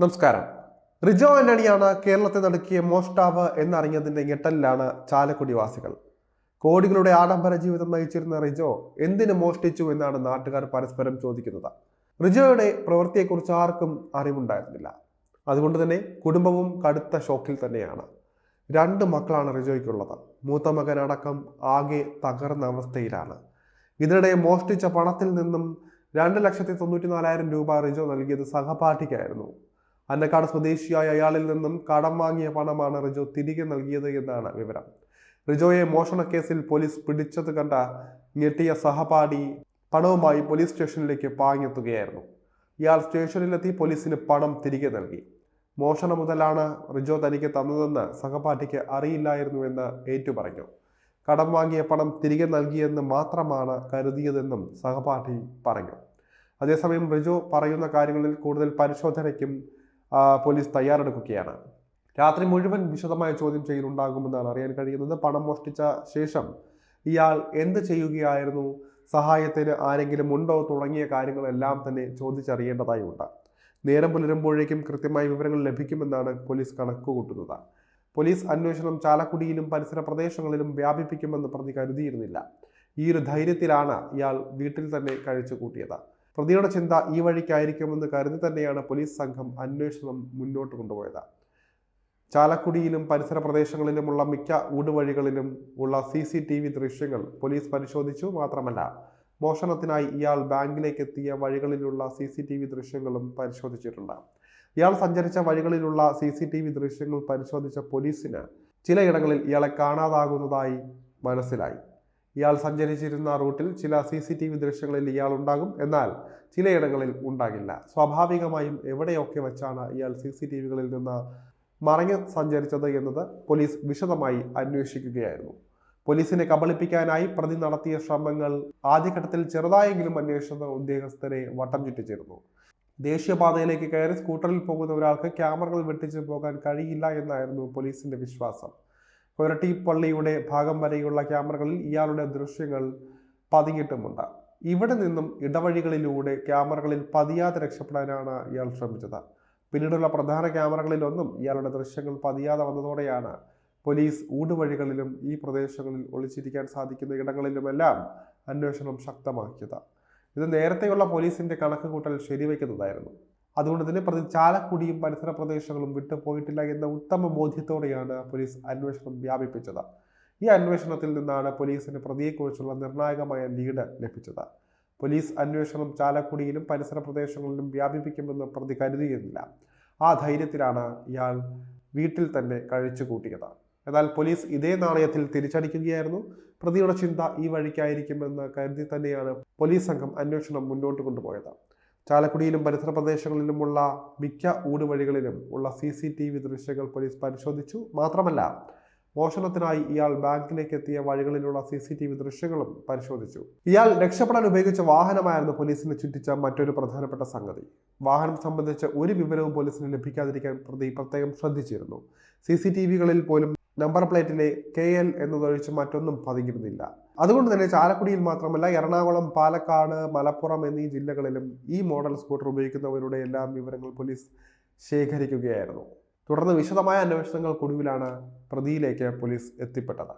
നമസ്കാരം. റിജോ ആന്റണിയാണ് കേരളത്തെ നടുക്കിയ മോഷ്ടാവ് എന്നറിഞ്ഞതിന്റെ ഞെട്ടലിലാണ് ചാലക്കുടി വാസികൾ. കോടികളുടെ ആഡംബര ജീവിതം നയിച്ചിരുന്ന റിജോ എന്തിനു മോഷ്ടിച്ചു എന്നാണ് നാട്ടുകാർ പരസ്പരം ചോദിക്കുന്നത്. റിജോയുടെ പ്രവൃത്തിയെക്കുറിച്ച് ആർക്കും അറിവുണ്ടായിരുന്നില്ല. അതുകൊണ്ട് തന്നെ കുടുംബവും കടുത്ത ഷോക്കിൽ തന്നെയാണ്. രണ്ട് മക്കളാണ് റിജോയ്ക്കുള്ളത്. മൂത്ത മകൻ അടക്കം ആകെ തകർന്ന അവസ്ഥയിലാണ്. ഇതിനിടെ മോഷ്ടിച്ച പണത്തിൽ നിന്നും രണ്ട് ലക്ഷത്തി തൊണ്ണൂറ്റി നാലായിരം രൂപ റിജോ നൽകിയത് സഹപാഠിക്കായിരുന്നു. അന്നക്കാട് സ്വദേശിയായ അയാളിൽ നിന്നും കടം വാങ്ങിയ പണമാണ് റിജോ തിരികെ നൽകിയത് എന്നാണ് വിവരം. റിജോയെ മോഷണ കേസിൽ പോലീസ് പിടിച്ചത് കണ്ട ഞെട്ടിയ സഹപാഠി പണവുമായി പോലീസ് സ്റ്റേഷനിലേക്ക് പാഞ്ഞെത്തുകയായിരുന്നു. ഇയാൾ സ്റ്റേഷനിലെത്തി പോലീസിന് പണം തിരികെ നൽകി. മോഷണം മുതലാണ് റിജോ തനിക്ക് തന്നതെന്ന് സഹപാഠിക്ക് അറിയില്ലായിരുന്നുവെന്ന് ഏറ്റുപറഞ്ഞു. കടം വാങ്ങിയ പണം തിരികെ നൽകിയെന്ന് മാത്രമാണ് കരുതിയതെന്നും സഹപാഠി പറഞ്ഞു. അതേസമയം റിജോ പറയുന്ന കാര്യങ്ങളിൽ കൂടുതൽ പരിശോധനയ്ക്കും പോലീസ് തയ്യാറെടുക്കുകയാണ്. രാത്രി മുഴുവൻ വിശദമായ ചോദ്യം ചെയ്യലുണ്ടാകുമെന്നാണ് അറിയാൻ കഴിയുന്നത്. പണം മോഷ്ടിച്ച ശേഷം ഇയാൾ എന്ത് ചെയ്യുകയായിരുന്നു? സഹായത്തിന് ആരെങ്കിലും ഉണ്ടോ? തുടങ്ങിയ കാര്യങ്ങളെല്ലാം തന്നെ ചോദിച്ചറിയേണ്ടതായുണ്ട്. നേരം പുലരുമ്പോഴേക്കും കൃത്യമായ വിവരങ്ങൾ ലഭിക്കുമെന്നാണ് പോലീസ് കണക്കുകൂട്ടുന്നത്. പോലീസ് അന്വേഷണം ചാലക്കുടിയിലും പരിസര പ്രദേശങ്ങളിലും വ്യാപിപ്പിക്കുമെന്ന് പ്രതി കരുതിയിരുന്നില്ല. ഈ ഒരു ധൈര്യത്തിലാണ് ഇയാൾ വീട്ടിൽ തന്നെ കഴിച്ചു കൂട്ടിയത്. പ്രതിയുടെ ചിന്ത ഈ വഴിക്കായിരിക്കുമെന്ന് കരുതി തന്നെയാണ് പോലീസ് സംഘം അന്വേഷണം മുന്നോട്ട് കൊണ്ടുപോയത്. ചാലക്കുടിയിലും പരിസര പ്രദേശങ്ങളിലുമുള്ള മിക്ക ഊടുവഴികളിലും ഉള്ള സി സി ടി വി ദൃശ്യങ്ങൾ പോലീസ് പരിശോധിച്ചു മാത്രമല്ല മോഷണത്തിനായി ഇയാൾ ബാങ്കിലേക്ക് എത്തിയ വഴികളിലുള്ള സി സി ടി വി ദൃശ്യങ്ങളും പരിശോധിച്ചിട്ടുണ്ട്. ഇയാൾ സഞ്ചരിച്ച വഴികളിലുള്ള സി സി ടി വി ദൃശ്യങ്ങൾ പരിശോധിച്ച പോലീസിന് ചിലയിടങ്ങളിൽ ഇയാളെ കാണാതാകുന്നതായി മനസ്സിലായി. ഇയാൾ സഞ്ചരിച്ചിരുന്ന റൂട്ടിൽ ചില സി സി ടി വി ദൃശ്യങ്ങളിൽ ഇയാൾ ഉണ്ടാകും. എന്നാൽ ചിലയിടങ്ങളിൽ ഉണ്ടാകില്ല. സ്വാഭാവികമായും എവിടെയൊക്കെ വെച്ചാണ് ഇയാൾ സി സി ടി വികളിൽ നിന്ന് മറഞ്ഞ് സഞ്ചരിച്ചത് എന്നത് പോലീസ് വിശദമായി അന്വേഷിക്കുകയായിരുന്നു. പോലീസിനെ കബളിപ്പിക്കാനായി പ്രതി നടത്തിയ ശ്രമങ്ങൾ ആദ്യഘട്ടത്തിൽ ചെറുതായെങ്കിലും അന്വേഷണ ഉദ്യോഗസ്ഥരെ വട്ടം ചുറ്റിച്ചിരുന്നു. ദേശീയപാതയിലേക്ക് കയറി സ്കൂട്ടറിൽ പോകുന്ന ഒരാൾക്ക് ക്യാമറകൾ വെട്ടിച്ചു പോകാൻ കഴിയില്ല എന്നായിരുന്നു പോലീസിന്റെ വിശ്വാസം. കൊരട്ടി പള്ളിയുടെ ഭാഗം വരെയുള്ള ക്യാമറകളിൽ ഇയാളുടെ ദൃശ്യങ്ങൾ പതിഞ്ഞിട്ടുമുണ്ട്. ഇവിടെ നിന്നും ഇടവഴികളിലൂടെ ക്യാമറകളിൽ പതിയാതെ രക്ഷപ്പെടാനാണ് ഇയാൾ ശ്രമിച്ചത്. പിന്നീടുള്ള പ്രധാന ക്യാമറകളിലൊന്നും ഇയാളുടെ ദൃശ്യങ്ങൾ പതിയാതെ വന്നതോടെയാണ് പോലീസ് ഊടുവഴികളിലും ഈ പ്രദേശങ്ങളിൽ ഒളിച്ചിരിക്കാൻ സാധിക്കുന്ന ഇടങ്ങളിലുമെല്ലാം അന്വേഷണം ശക്തമാക്കിയത്. ഇത് നേരത്തെയുള്ള പോലീസിന്റെ കണക്കുകൂട്ടൽ ശരിവയ്ക്കുന്നതായിരുന്നു അതുകൊണ്ട് തന്നെ പ്രതി ചാലക്കുടിയും പരിസര പ്രദേശങ്ങളും വിട്ടുപോയിട്ടില്ല എന്ന ഉത്തമ ബോധ്യത്തോടെയാണ് പോലീസ് അന്വേഷണം വ്യാപിപ്പിച്ചത്. ഈ അന്വേഷണത്തിൽ നിന്നാണ് പോലീസിന് പ്രതിയെക്കുറിച്ചുള്ള നിർണായകമായ ലീഡ് ലഭിച്ചത്. പോലീസ് അന്വേഷണം ചാലക്കുടിയിലും പരിസര പ്രദേശങ്ങളിലും വ്യാപിപ്പിക്കുമെന്ന് പ്രതി കരുതിയിരുന്നില്ല. ആ ധൈര്യത്തിലാണ് ഇയാൾ വീട്ടിൽ തന്നെ കഴിച്ചു കൂട്ടിയത്. എന്നാൽ പോലീസ് ഇതേ നാണയത്തിൽ തിരിച്ചടിക്കുകയായിരുന്നു. പ്രതിയുടെ ചിന്ത ഈ വഴിക്കായിരിക്കുമെന്ന് കരുതി തന്നെയാണ് പോലീസ് സംഘം അന്വേഷണം മുന്നോട്ട് കൊണ്ടുപോയത്. ചാലക്കുടിയിലും പരിസര പ്രദേശങ്ങളിലുമുള്ള മിക്ക ഊടുവഴികളിലും ഉള്ള സി സി ടി വി ദൃശ്യങ്ങൾ പോലീസ് പരിശോധിച്ചു. മാത്രമല്ല മോഷണത്തിനായി ഇയാൾ ബാങ്കിലേക്ക് എത്തിയ വഴികളിലുള്ള സി സി ടി വി ദൃശ്യങ്ങളും പരിശോധിച്ചു. ഇയാൾ രക്ഷപ്പെടാൻ ഉപയോഗിച്ച വാഹനമായിരുന്നു പോലീസിനെ ചുറ്റിച്ച മറ്റൊരു പ്രധാനപ്പെട്ട സംഗതി. വാഹനം സംബന്ധിച്ച ഒരു വിവരവും പോലീസിന് ലഭിക്കാതിരിക്കാൻ പ്രതി പ്രത്യേകം ശ്രദ്ധിച്ചിരുന്നു. സി സി ടി വികളിൽ പോലും നമ്പർ പ്ലേറ്റിലെ കെ എൽ എന്നതൊഴിച്ച് മറ്റൊന്നും പതിഞ്ഞിരുന്നില്ല. അതുകൊണ്ട് തന്നെ ചാലക്കുടിയിൽ മാത്രമല്ല എറണാകുളം പാലക്കാട് മലപ്പുറം എന്നീ ജില്ലകളിലും ഈ മോഡൽ സ്കൂട്ടർ ഉപയോഗിക്കുന്നവരുടെ എല്ലാം വിവരങ്ങൾ പോലീസ് ശേഖരിക്കുകയായിരുന്നു. തുടർന്ന് വിശദമായ അന്വേഷണങ്ങൾക്കൊടുവിലാണ് പ്രതിയിലേക്ക് പോലീസ് എത്തിപ്പെട്ടത്.